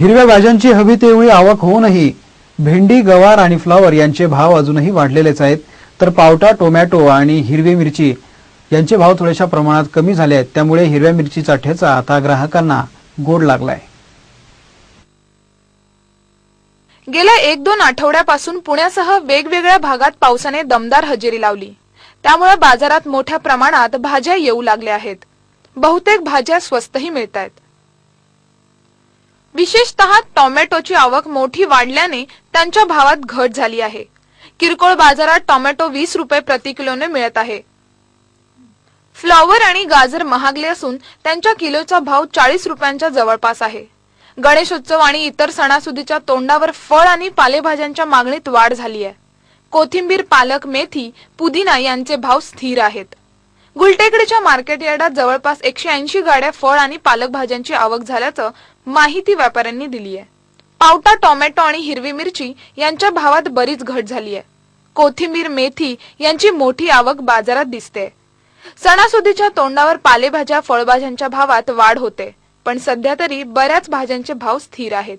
हिरव्या भाज्यांची हवी तेवढी आवक होऊनही भेंडी गवार आणि फ्लॉवर यांचे भाव अजूनही वाढलेलेच आहेत. तर पावटा टोमॅटो आणि हिरवी मिरची यांचे भाव थोड्याशा प्रमाणात कमी झाले आहेत. त्यामुळे हिरव्या मिरचीचा ठेचा आता ग्राहकांना गोड लागलाय. गेल्या एक दोन आठवड्यापासून पुण्यासह वेगवेगळ्या भागात पावसाने दमदार हजेरी लावली. त्यामुळे बाजारात मोठ्या प्रमाणात भाज्या येऊ लागल्या आहेत. बहुतेक भाज्या स्वस्तही मिळत आहेत विशेषतः टोमॅटोची आवक मोठी वाढल्याने त्यांच्या भावात घट झाली आहे. किरकोळ बाजारात टोमॅटो वीस रुपये प्रति किलोने मिळत आहे. फ्लॉवर आणि गाजर महागले असून त्यांच्या किलोचा भाव चाळीस रुपयांच्या जवळपास आहे. गणेशोत्सव आणि इतर सणासुदीच्या तोंडावर फळ आणि पालेभाज्यांच्या मागणीत वाढ झाली आहे. कोथिंबीर पालक मेथी पुदिना यांचे भाव स्थिर आहेत. गुलटेकडीच्या मार्केट यार्डात जवळपास एकशे ऐंशी गाड्या फळ आणि पालक भाज्यांची आवक झाल्याचं माहिती व्यापाऱ्यांनी दिली आहे पावटा टोमॅटो आणि हिरवी मिरची यांच्या भावात बरीच घट झाली आहे कोथिंबीर मेथी यांची मोठी आवक बाजारात दिसते सणासुदीच्या तोंडावर पालेभाज्या फळभाज्यांच्या भावात वाढ होते पण सध्या तरी बऱ्याच भाज्यांचे भाव स्थिर आहेत.